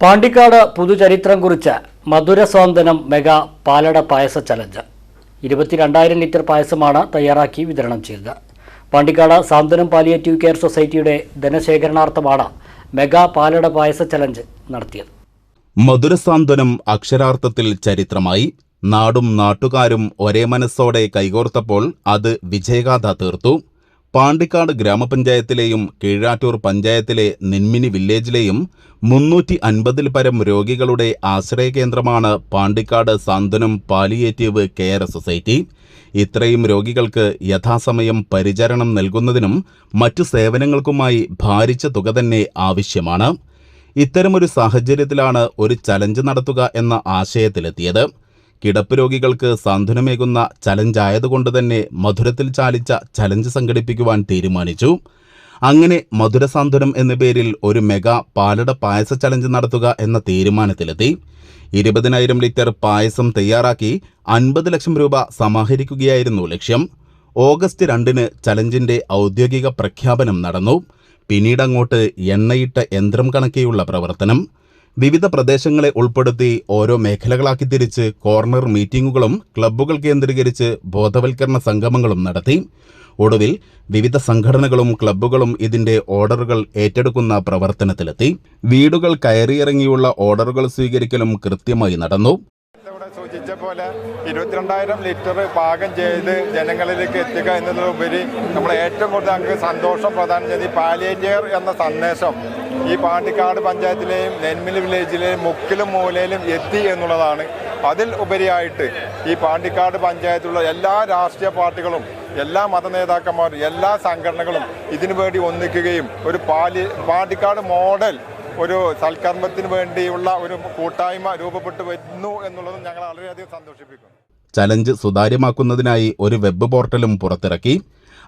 പാണ്ടിക്കാട് പുതുചരിത്രം കുറിച്ച മധുരസ്വാന്തനം മെഗാ പാലട പായസ ചലഞ്ച്. ഇരുപത്തിരണ്ടായിരം ലിറ്റർ പായസമാണ് തയ്യാറാക്കി വിതരണം ചെയ്തത്. പാണ്ടിക്കാട് സാന്ത്വനം പാലിയേറ്റീവ് കെയർ സൊസൈറ്റിയുടെ ധനശേഖരണാർത്ഥമാണ് മെഗാ പാലട പായസ ചലഞ്ച് നടത്തിയത്. മധുരസാന്ത്വനം അക്ഷരാർത്ഥത്തിൽ ചരിത്രമായി നാടും നാട്ടുകാരും ഒരേ മനസ്സോടെ കൈകോർത്തപ്പോൾ അത് വിജയഗാഥ തീർത്തു. പാണ്ടിക്കാട് ഗ്രാമപഞ്ചായത്തിലെയും കീഴാറ്റൂർ പഞ്ചായത്തിലെ നിന്മിനി വില്ലേജിലെയും മുന്നൂറ്റി അൻപതിൽ പരം രോഗികളുടെ ആശ്രയകേന്ദ്രമാണ് Pandikkad Santhwanam palliative care society. ഇത്രയും രോഗികൾക്ക് യഥാസമയം പരിചരണം നൽകുന്നതിനും മറ്റു സേവനങ്ങൾക്കുമായി ഭാരിച്ച തുക തന്നെ ആവശ്യമാണ്. ഇത്തരമൊരു സാഹചര്യത്തിലാണ് ഒരു ചലഞ്ച് നടത്തുക എന്ന ആശയത്തിലെത്തിയത്. കിടപ്പ് രോഗികൾക്ക് സാന്ത്വനമേകുന്ന ചലഞ്ച് ആയതുകൊണ്ട് തന്നെ മധുരത്തിൽ ചാലിച്ച ചലഞ്ച് സംഘടിപ്പിക്കുവാൻ തീരുമാനിച്ചു. അങ്ങനെ മധുര സാന്ത്വനം എന്ന പേരിൽ ഒരു മെഗാ പാലട പായസ ചലഞ്ച് നടത്തുക എന്ന തീരുമാനത്തിലെത്തി. ഇരുപതിനായിരം ലിറ്റർ പായസം തയ്യാറാക്കി അൻപത് ലക്ഷം രൂപ സമാഹരിക്കുകയായിരുന്നു ലക്ഷ്യം. ഓഗസ്റ്റ് രണ്ടിന് ചലഞ്ചിന്റെ ഔദ്യോഗിക പ്രഖ്യാപനം നടന്നു. പിന്നീടങ്ങോട്ട് എണ്ണയിട്ട യന്ത്രം കണക്കെയുള്ള പ്രവർത്തനം. വിവിധ പ്രദേശങ്ങളെ ഉൾപ്പെടുത്തി ഓരോ മേഖലകളാക്കി തിരിച്ച് കോർണർ മീറ്റിംഗുകളും ക്ലബ്ബുകൾ കേന്ദ്രീകരിച്ച് ബോധവൽക്കരണ സംഗമങ്ങളും നടത്തി. ഒടുവിൽ വിവിധ സംഘടനകളും ക്ലബ്ബുകളും ഇതിന്റെ ഓർഡറുകൾ ഏറ്റെടുക്കുന്ന പ്രവർത്തനത്തിലെത്തി. വീടുകൾ കയറിയിറങ്ങിയുള്ള ഓർഡറുകൾ സ്വീകരിക്കലും കൃത്യമായി നടന്നു. സൂചിച്ച പോലെ ഇരുപത്തിരണ്ടായിരം ലിറ്റർ പാകം ചെയ്ത് ജനങ്ങളിലേക്ക് എത്തുക എന്നതിലുപരി നമ്മൾ ഏറ്റവും കൂടുതൽ ഞങ്ങൾക്ക് സന്തോഷം പ്രധാനം ചെയ്ത് ഈ എന്ന സന്ദേശം ഈ പാണ്ടിക്കാട് പഞ്ചായത്തിലെയും നെന്മിൽ വില്ലേജിലെയും മുക്കിലും മൂലയിലും എത്തി എന്നുള്ളതാണ്. അതിൽ ഉപരിയായിട്ട് ഈ പാണ്ടിക്കാട് പഞ്ചായത്തിലുള്ള എല്ലാ രാഷ്ട്രീയ പാർട്ടികളും എല്ലാ മതനേതാക്കന്മാരും എല്ലാ സംഘടനകളും ഇതിനു വേണ്ടി ഒന്നിക്കുകയും ഒരു പാലി പാണ്ടിക്കാട് മോഡൽ ഒരു സൽക്കർമ്മത്തിന് വേണ്ടിയുള്ള ഒരു കൂട്ടായ്മ രൂപപ്പെട്ടു വരുന്നു എന്നുള്ളതും ഞങ്ങൾ വളരെയധികം സന്തോഷിപ്പിക്കുന്നു. ചലഞ്ച് സുതാര്യമാക്കുന്നതിനായി ഒരു വെബ് പോർട്ടലും പുറത്തിറക്കി.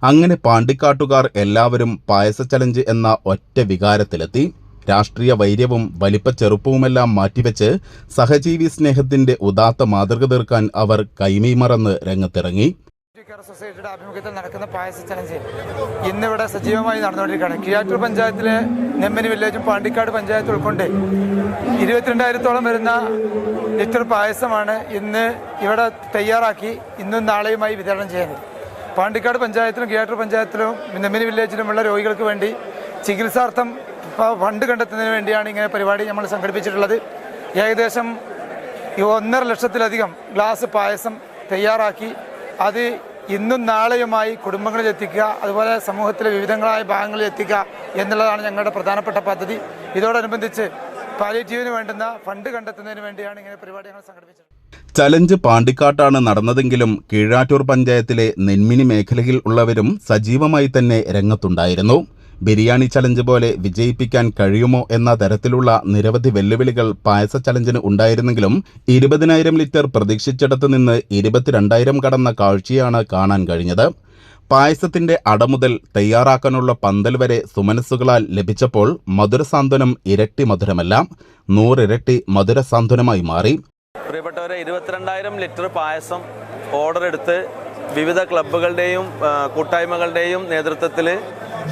അങ്ങനെ പാണ്ടിക്കാട്ടുകാർ എല്ലാവരും പായസ ചലഞ്ച് എന്ന ഒറ്റ വികാരത്തിലെത്തി. രാഷ്ട്രീയ വൈര്യവും വലിപ്പ ചെറുപ്പവുമെല്ലാം മാറ്റിവെച്ച് സഹജീവി സ്നേഹത്തിന്റെ ഉദാത്ത മാതൃക തീർക്കാൻ അവർ കൈമീമറന്ന് രംഗത്തിറങ്ങി. സൊസൈറ്റിയുടെ ആഭിമുഖ്യത്തിൽ നടക്കുന്ന പായസ ചലഞ്ച് ഇന്നിവിടെ സജീവമായി നടന്നുകൊണ്ടിരിക്കുകയാണ്. കിയാറ്റൂർ പഞ്ചായത്തിലെ നെമ്മനി വില്ലേജും പാണ്ടിക്കാട് പഞ്ചായത്ത് ഉൾക്കൊണ്ട് ഇരുപത്തിരണ്ടായിരത്തോളം വരുന്ന ലിറ്റർ പായസമാണ് ഇന്ന് ഇവിടെ തയ്യാറാക്കി ഇന്നും നാളെയുമായി വിതരണം ചെയ്യുന്നത്. പാണ്ടിക്കാട് പഞ്ചായത്തിലും കിയാട്ടർ പഞ്ചായത്തിലും നെമ്മിനി വില്ലേജിലുമുള്ള രോഗികൾക്ക് വേണ്ടി ചികിത്സാർത്ഥം ഫണ്ട് കണ്ടെത്തുന്നതിന് വേണ്ടിയാണ് ഇങ്ങനെ പരിപാടി നമ്മൾ സംഘടിപ്പിച്ചിട്ടുള്ളത്. ഏകദേശം ഒന്നര ലക്ഷത്തിലധികം ഗ്ലാസ് പായസം തയ്യാറാക്കി അത് ഇന്നും നാളെയുമായി കുടുംബങ്ങളിൽ എത്തിക്കുക അതുപോലെ സമൂഹത്തിലെ വിവിധങ്ങളായ ഭാഗങ്ങളിൽ എത്തിക്കുക എന്നുള്ളതാണ് ഞങ്ങളുടെ പ്രധാനപ്പെട്ട പദ്ധതി. ഇതോടനുബന്ധിച്ച് പാലിറ്റീവിന് വേണ്ടുന്ന ഫണ്ട് കണ്ടെത്തുന്നതിന് വേണ്ടിയാണ് ഇങ്ങനെ പരിപാടി ഞങ്ങൾ സംഘടിപ്പിച്ചത്. ചലഞ്ച് പാണ്ടിക്കാട്ടാണ് നടന്നതെങ്കിലും കീഴാറ്റൂർ പഞ്ചായത്തിലെ നെന്മിനി മേഖലയിൽ ഉള്ളവരും സജീവമായി തന്നെ രംഗത്തുണ്ടായിരുന്നു. ബിരിയാണി ചലഞ്ച് പോലെ വിജയിപ്പിക്കാൻ കഴിയുമോ എന്ന തരത്തിലുള്ള നിരവധി വെല്ലുവിളികൾ പായസ ചലഞ്ചിന് ഉണ്ടായിരുന്നെങ്കിലും ഇരുപതിനായിരം ലിറ്റർ പ്രതീക്ഷിച്ചിടത്ത് നിന്ന് ഇരുപത്തിരണ്ടായിരം കടന്ന കാഴ്ചയാണ് കാണാൻ കഴിഞ്ഞത്. പായസത്തിന്റെ അടമുതൽ തയ്യാറാക്കാനുള്ള പന്തൽ വരെ സുമനസ്സുകളാൽ ലഭിച്ചപ്പോൾ മധുരസാന്ത്വനം ഇരട്ടി മധുരമല്ല നൂറിരട്ടി മധുരസാന്ത്വനമായി മാറി. പ്രിയപ്പെട്ടവരെ ഇരുപത്തിരണ്ടായിരം ലിറ്റർ പായസം ഓർഡർ എടുത്ത് വിവിധ ക്ലബ്ബുകളുടെയും ആ, കൂട്ടായ്മകളുടെയും നേതൃത്വത്തിൽ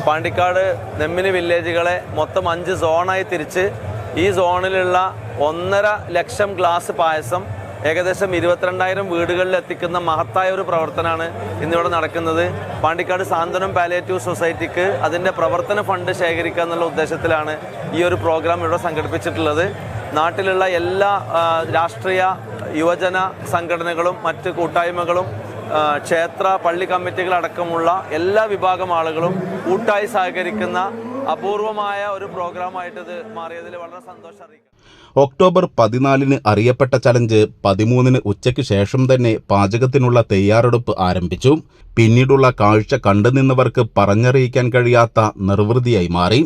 പാണ്ടിക്കാട് നെമ്മിനി വില്ലേജുകളെ മൊത്തം അഞ്ച് സോണായി തിരിച്ച് ഈ സോണിലുള്ള ഒന്നര ലക്ഷം ഗ്ലാസ് പായസം ഏകദേശം ഇരുപത്തിരണ്ടായിരം വീടുകളിൽ എത്തിക്കുന്ന മഹത്തായ ഒരു പ്രവർത്തനമാണ് ഇന്നിവിടെ നടക്കുന്നത്. പാണ്ടിക്കാട് സാന്ത്വനം പാലിയേറ്റീവ് സൊസൈറ്റിക്ക് അതിന്റെ പ്രവർത്തന ഫണ്ട് ശേഖരിക്കുക എന്നുള്ള ഉദ്ദേശത്തിലാണ് ഈ ഒരു പ്രോഗ്രാം ഇവിടെ സംഘടിപ്പിച്ചിട്ടുള്ളത്. നാട്ടിലുള്ള എല്ലാ രാഷ്ട്രീയ യുവജന സംഘടനകളും മറ്റ് കൂട്ടായ്മകളും ക്ഷേത്ര പള്ളി കമ്മിറ്റികളടക്കമുള്ള എല്ലാ വിഭാഗം ആളുകളും കൂട്ടായി സഹകരിക്കുന്ന അപൂർവമായ ഒരു പ്രോഗ്രാമായിട്ട് ഇത് മാറിയതിൽ വളരെ സന്തോഷം അറിയിക്കുന്നു. ഒക്ടോബർ പതിനാലിന് അറിയപ്പെട്ട ചലഞ്ച് പതിമൂന്നിന് ഉച്ചയ്ക്ക് ശേഷം തന്നെ പാചകത്തിനുള്ള തയ്യാറെടുപ്പ് ആരംഭിച്ചു. പിന്നീടുള്ള കാഴ്ച കണ്ടുനിന്നവർക്ക് പറഞ്ഞറിയിക്കാൻ കഴിയാത്ത നിർവൃതിയായി മാറി.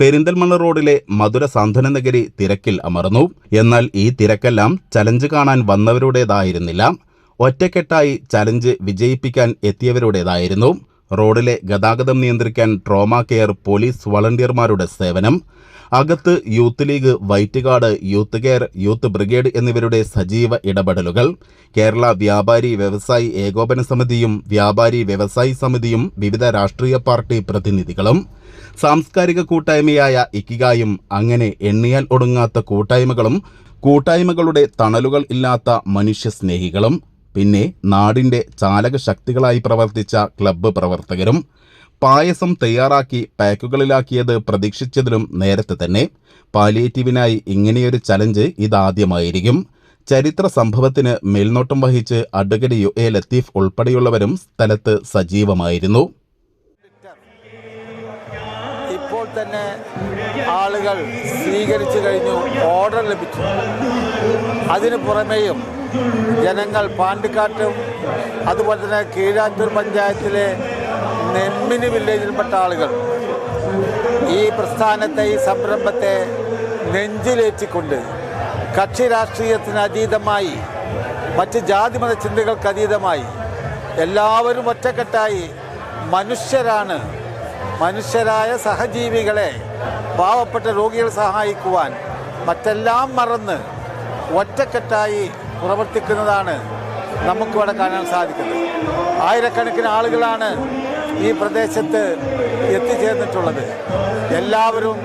പെരിന്തൽമണ്ണ റോഡിലെ മധുര സാന്ത്വന നഗരി തിരക്കിൽ അമർന്നു. എന്നാൽ ഈ തിരക്കെല്ലാം ചലഞ്ച് കാണാൻ വന്നവരുടേതായിരുന്നില്ല. ഒറ്റക്കെട്ടായി ചലഞ്ച് വിജയിപ്പിക്കാൻ എത്തിയവരുടേതായിരുന്നു. റോഡിലെ ഗതാഗതം നിയന്ത്രിക്കാൻ ട്രോമ കെയർ പോലീസ് വളണ്ടിയർമാരുടെ സേവനം അകത്ത് youth league white guard youth care youth brigade എന്നിവരുടെ സജീവ ഇടപെടലുകൾ കേരള വ്യാപാരി വ്യവസായി ഏകോപന സമിതിയും വ്യാപാരി വ്യവസായി സമിതിയും വിവിധ രാഷ്ട്രീയ പാർട്ടി പ്രതിനിധികളും സാംസ്കാരിക കൂട്ടായ്മയായ ഇക്കിഗായും അങ്ങനെ എണ്ണിയാൽ ഒടുങ്ങാത്ത കൂട്ടായ്മകളും കൂട്ടായ്മകളുടെ തണലുകൾ ഇല്ലാത്ത മനുഷ്യസ്നേഹികളും പിന്നെ നാടിന്റെ ചാലകശക്തികളായി പ്രവർത്തിച്ച ക്ലബ്ബ് പ്രവർത്തകരും പായസം തയ്യാറാക്കി പാക്കുകളിലാക്കിയത് പ്രതീക്ഷിച്ചതിലും നേരത്തെ തന്നെ പാലിയേറ്റീവിനായി ഇങ്ങനെയൊരു ചലഞ്ച് ഇതാദ്യമായിരിക്കും. ചരിത്ര സംഭവത്തിന് മേൽനോട്ടം വഹിച്ച് അഡ്വക്കേറ്റ് യു എ ലത്തീഫ് ഉൾപ്പെടെയുള്ളവരും സ്ഥലത്ത് സജീവമായിരുന്നു. ഇപ്പോൾ തന്നെ ആളുകൾ സ്വീകരിച്ചു കഴിഞ്ഞു ഓർഡർ ലഭിച്ചു. അതിനു പുറമെയും ജനങ്ങൾ പാണ്ടിക്കാട്ടും അതുപോലെ തന്നെ കീഴാറ്റൂർ പഞ്ചായത്തിലെ നെമ്മിനി വില്ലേജിൽപ്പെട്ട ആളുകൾ ഈ പ്രസ്ഥാനത്തെ ഈ സംരംഭത്തെ നെഞ്ചിലേറ്റിക്കൊണ്ട് കക്ഷി രാഷ്ട്രീയത്തിന് അതീതമായി മറ്റ് ജാതിമത ചിന്തകൾക്ക് അതീതമായി എല്ലാവരും ഒറ്റക്കെട്ടായി മനുഷ്യരാണ്. മനുഷ്യരായ സഹജീവികളെ പാവപ്പെട്ട രോഗികളെ സഹായിക്കുവാൻ മറ്റെല്ലാം മറന്ന് ഒറ്റക്കെട്ടായി പ്രവർത്തിക്കുന്നതാണ് നമുക്കിവിടെ കാണാൻ സാധിക്കുന്നത്. ആയിരക്കണക്കിന് ആളുകളാണ് ഈ പ്രദേശത്ത് എത്തിച്ചേർന്നിട്ടുള്ളത്. എല്ലാവരും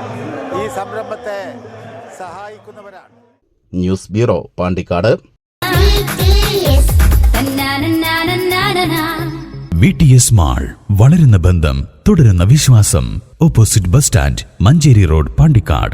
ഈ സംരംഭത്തെ സഹായിക്കുന്നവരാണ്. News bureau Pandikkad. V T S mall വളരുന്ന ബന്ധം തുടരുന്ന വിശ്വാസം. Opposite bus stand Manjeri road Pandikkad.